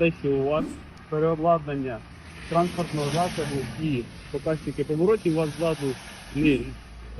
те, що у вас переобладнання транспортного засобу і показники поворотів у вас ззаду не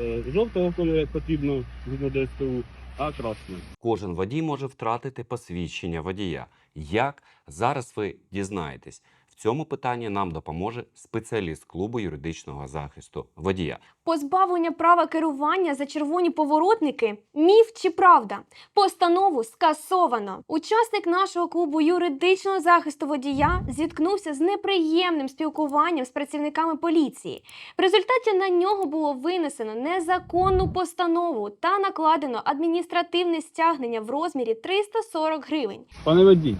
е, жовтого кольору, як потрібно згідно ДСТУ, а красного. Кожен водій може втратити посвідчення водія. Як зараз ви дізнаєтесь? В цьому питанні нам допоможе спеціаліст клубу юридичного захисту водія. Позбавлення права керування за червоні поворотники міф чи правда? Постанову скасовано. Учасник нашого клубу юридичного захисту водія зіткнувся з неприємним спілкуванням з працівниками поліції. В результаті на нього було винесено незаконну постанову та накладено адміністративне стягнення в розмірі 340 гривень. Пане водій,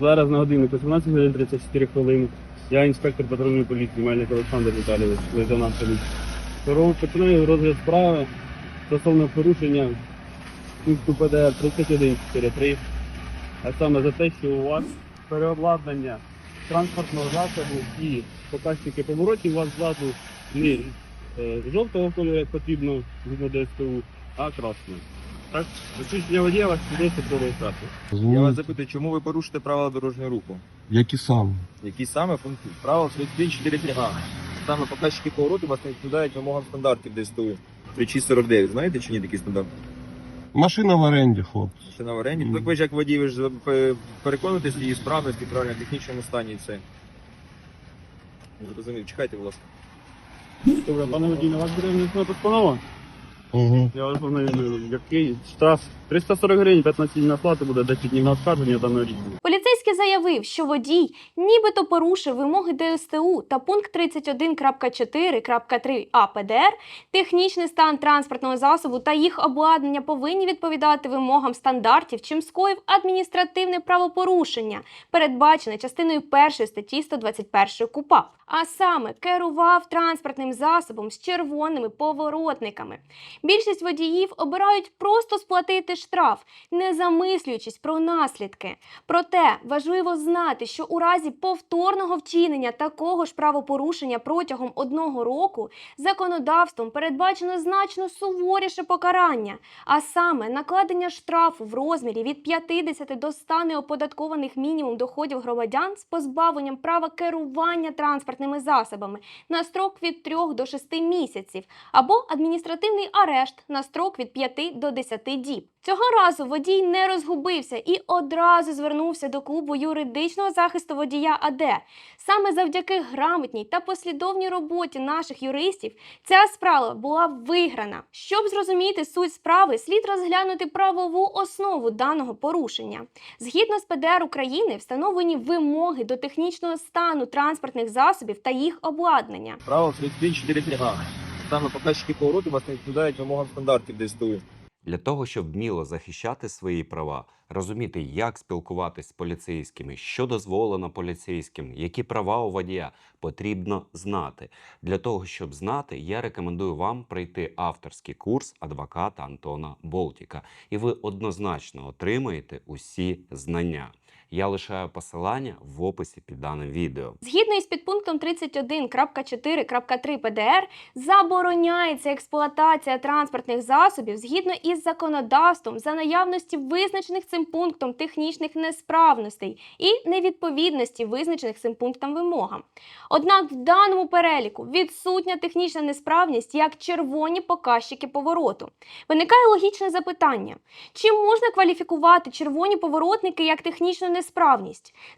зараз на годиннику 17 годин 34 хвилини. Я інспектор патрульної поліції Мельник Олександр Віталійович, лейтенант поліції. Починаю розгляд справи стосовно порушення пункту ПДР 3143, а саме за те, що у вас переобладнання транспортного засобу і показники поворотів у вас ззаду не е, жовтого кольору, як потрібно згідно ДСТУ, а красного. Так, посвідчення водія у вас піддається про реєстрацію. Я вас запитую, чому ви порушите правила дорожнього руху? Які саме? Які саме пункти? Правила 31 А. Саме показчики повороту вас не відповідають вимогам стандартів ДСТУ. 3649, знаєте чи ні такі стандарти? Машина в оренді, хлопці. Ще на оренді? Мгм. Так ви ж як водій, ви ж пе- переконуєтесь в її справності, правильно, технічному стані і все. Зрозумів, чекайте, будь ласка. Добре, пане водій, на вас буде постанова. Угу. Я вас познайомлю, який штраф 340 гривень, 15 днів на буде 10 днів на оскарження даного рішення. Поліцейський заявив, що водій нібито порушив вимоги ДСТУ та пункт 31.4.3 АПДР, технічний стан транспортного засобу та їх обладнання повинні відповідати вимогам стандартів, чим скоїв адміністративне правопорушення, передбачене частиною 1 статті 121 КУПАП. А саме керував транспортним засобом з червоними поворотниками. Більшість водіїв обирають просто сплатити штраф, не замислюючись про наслідки. Проте важливо знати, що у разі повторного вчинення такого ж правопорушення протягом одного року законодавством передбачено значно суворіше покарання, а саме накладення штрафу в розмірі від 50 до 100 неоподаткованих мінімум доходів громадян з позбавленням права керування транспортними засобами на строк від 3 до 6 місяців або адміністративний арешт на строк від 5 до 10 діб. Цього разу водій не розгубився і одразу звернувся до клубу юридичного захисту водія АД. Саме завдяки грамотній та послідовній роботі наших юристів ця справа була виграна. Щоб зрозуміти суть справи, слід розглянути правову основу даного порушення. Згідно з ПДР України встановлені вимоги до технічного стану транспортних засобів та їх обладнання. Правила 31 А. Саме показчики повороту вас не відповідають вимогам стандартів ДСТУ. Для того, щоб вміло захищати свої права, розуміти, як спілкуватись з поліцейськими, що дозволено поліцейським, які права у водія потрібно знати. Для того, щоб знати, я рекомендую вам пройти авторський курс адвоката Антона Болтіка, і ви однозначно отримаєте усі знання. Я лишаю посилання в описі під даним відео. Згідно із підпунктом 31.4.3 ПДР забороняється експлуатація транспортних засобів згідно із законодавством за наявності визначених цим пунктом технічних несправностей і невідповідності визначених цим пунктом вимогам. Однак в даному переліку відсутня технічна несправність як червоні показчики повороту. Виникає логічне запитання: чи можна кваліфікувати червоні поворотники як технічну несправність?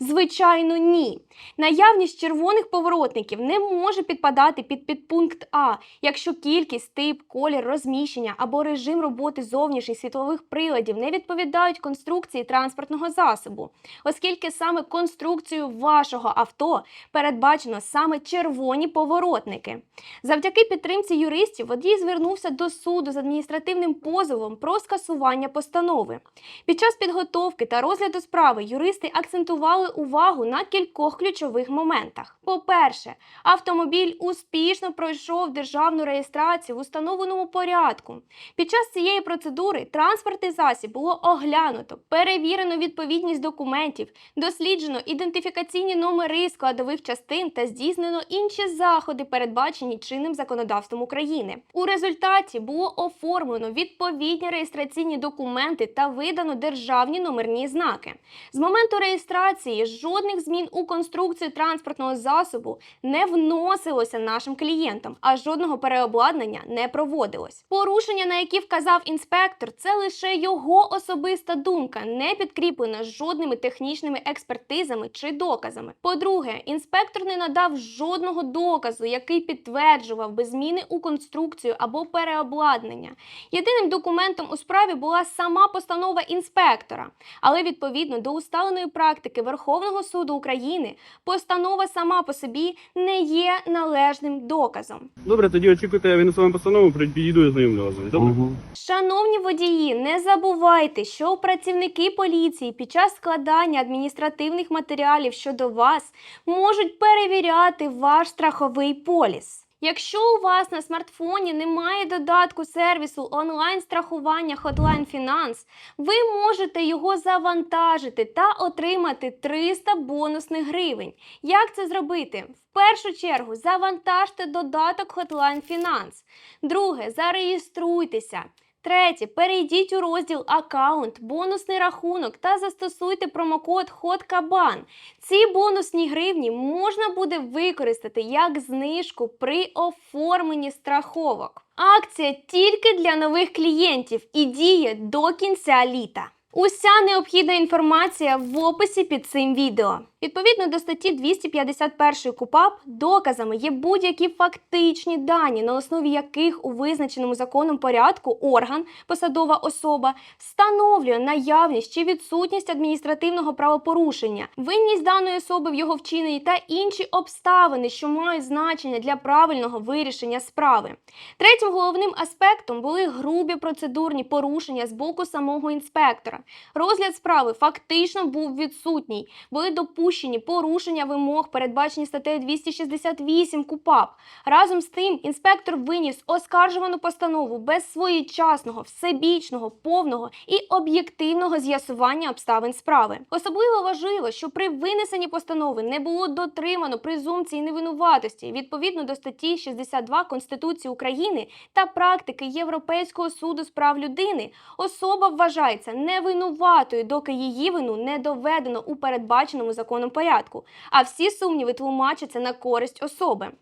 Звичайно, ні. Наявність червоних поворотників не може підпадати під підпункт А, якщо кількість, тип, колір, розміщення або режим роботи зовнішніх світлових приладів не відповідають конструкції транспортного засобу, оскільки саме конструкцію вашого авто передбачено саме червоні поворотники. Завдяки підтримці юристів водій звернувся до суду з адміністративним позовом про скасування постанови. Під час підготовки та розгляду справи юристи акцентували увагу на кількох ключових моментах. По-перше, автомобіль успішно пройшов державну реєстрацію в установленому порядку. Під час цієї процедури транспортний засіб було оглянуто, перевірено відповідність документів, досліджено ідентифікаційні номери складових частин та здійснено інші заходи, передбачені чинним законодавством України. У результаті було оформлено відповідні реєстраційні документи та видано державні номерні знаки. З моменту моменту реєстрації жодних змін у конструкцію транспортного засобу не вносилося нашим клієнтам, а жодного переобладнання не проводилось. Порушення, на які вказав інспектор, це лише його особиста думка, не підкріплена жодними технічними експертизами чи доказами. По-друге, інспектор не надав жодного доказу, який підтверджував би зміни у конструкцію або переобладнання. Єдиним документом у справі була сама постанова інспектора, але відповідно до усталеної практики Верховного суду України постанова сама по собі не є належним доказом. Добре, тоді очікуйте, я винесу постанову, підійду і знайомлю вас. Добре? Мгм. Шановні водії, не забувайте, що працівники поліції під час складання адміністративних матеріалів щодо вас можуть перевіряти ваш страховий поліс. Якщо у вас на смартфоні немає додатку сервісу онлайн-страхування Hotline Finance, ви можете його завантажити та отримати 300 бонусних гривень. Як це зробити? В першу чергу завантажте додаток Hotline Finance. Друге, зареєструйтеся. Третє, перейдіть у розділ Аккаунт, бонусний рахунок та застосуйте промокод HOTKABAN. Ці бонусні гривні можна буде використати як знижку при оформленні страховок. Акція тільки для нових клієнтів і діє до кінця літа. Уся необхідна інформація в описі під цим відео. Відповідно до статті 251 КУПАП, доказами є будь-які фактичні дані, на основі яких у визначеному законом порядку орган, посадова особа встановлює наявність чи відсутність адміністративного правопорушення, винність даної особи в його вчиненні та інші обставини, що мають значення для правильного вирішення справи. Третім головним аспектом були грубі процедурні порушення з боку самого інспектора. Розгляд справи фактично був відсутній, були допущені порушення вимог, передбачені статтею 268 КУПАП. Разом з тим, інспектор виніс оскаржувану постанову без своєчасного, всебічного, повного і об'єктивного з'ясування обставин справи. Особливо важливо, що при винесенні постанови не було дотримано презумпції невинуватості відповідно до статті 62 Конституції України та практики Європейського суду з прав людини. Особа вважається невинуватою, доки її вину не доведено у передбаченому законом порядку, а всі сумніви тлумачаться на користь особи.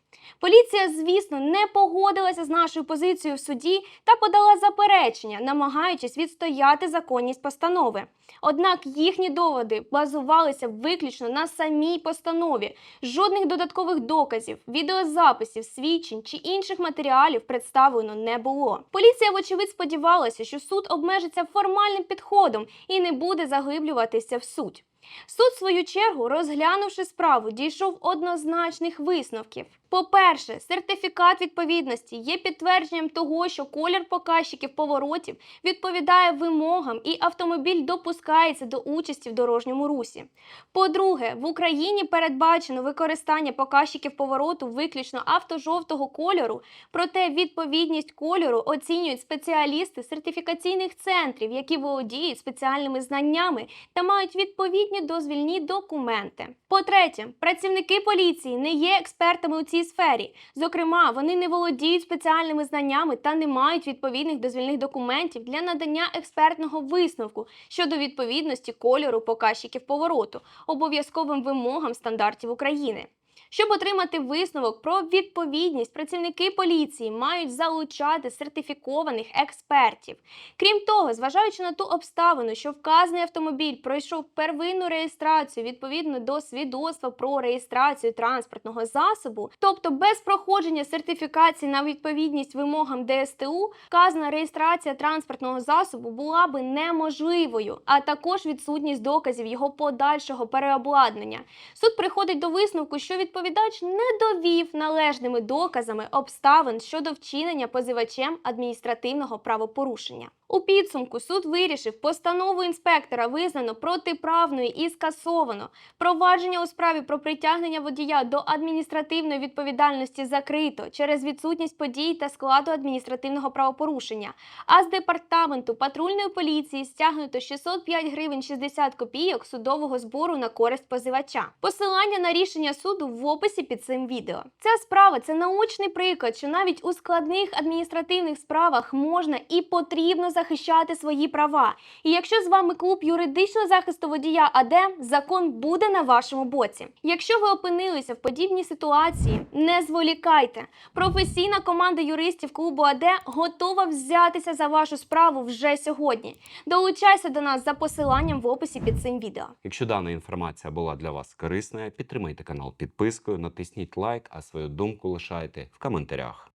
Поліція, звісно, не погодилася з нашою позицією в суді та подала заперечення, намагаючись відстояти законність постанови. Однак їхні доводи базувалися виключно на самій постанові. Жодних додаткових доказів, відеозаписів, свідчень чи інших матеріалів представлено не було. Поліція, вочевидь, сподівалася, що суд обмежиться формальним підходом і не буде заглиблюватися в суть. Суд, в свою чергу, розглянувши справу, дійшов однозначних висновків. По-перше, сертифікат відповідності є підтвердженням того, що колір показчиків поворотів відповідає вимогам і автомобіль допускається до участі в дорожньому русі. По-друге, в Україні передбачено використання показчиків повороту виключно автожовтого кольору, проте відповідність кольору оцінюють спеціалісти сертифікаційних центрів, які володіють спеціальними знаннями та мають відповідні дозвільні документи. По-третє, працівники поліції не є експертами у цій сфері. Зокрема, вони не володіють спеціальними знаннями та не мають відповідних дозвільних документів для надання експертного висновку щодо відповідності кольору показчиків повороту обов'язковим вимогам стандартів України. Щоб отримати висновок про відповідність, працівники поліції мають залучати сертифікованих експертів. Крім того, зважаючи на ту обставину, що вказаний автомобіль пройшов первинну реєстрацію відповідно до свідоцтва про реєстрацію транспортного засобу, тобто без проходження сертифікації на відповідність вимогам ДСТУ, вказана реєстрація транспортного засобу була би неможливою, а також відсутність доказів його подальшого переобладнання. Суд приходить до висновку, що відповідач не довів належними доказами обставин щодо вчинення позивачем адміністративного правопорушення. У підсумку суд вирішив, постанову інспектора визнано протиправною і скасовано. Провадження у справі про притягнення водія до адміністративної відповідальності закрито через відсутність подій та складу адміністративного правопорушення. А з департаменту патрульної поліції стягнуто 605 гривень 60 копійок судового збору на користь позивача. Посилання на рішення суду в описі під цим відео. Ця справа це научний приклад, що навіть у складних адміністративних справах можна і потрібно захищати свої права. І якщо з вами клуб юридичного захисту водія АД, закон буде на вашому боці. Якщо ви опинилися в подібній ситуації, не зволікайте. Професійна команда юристів клубу АД готова взятися за вашу справу вже сьогодні. Долучайся до нас за посиланням в описі під цим відео. Якщо дана інформація була для вас корисною, підтримайте канал підпискою, натисніть лайк, а свою думку лишайте в коментарях.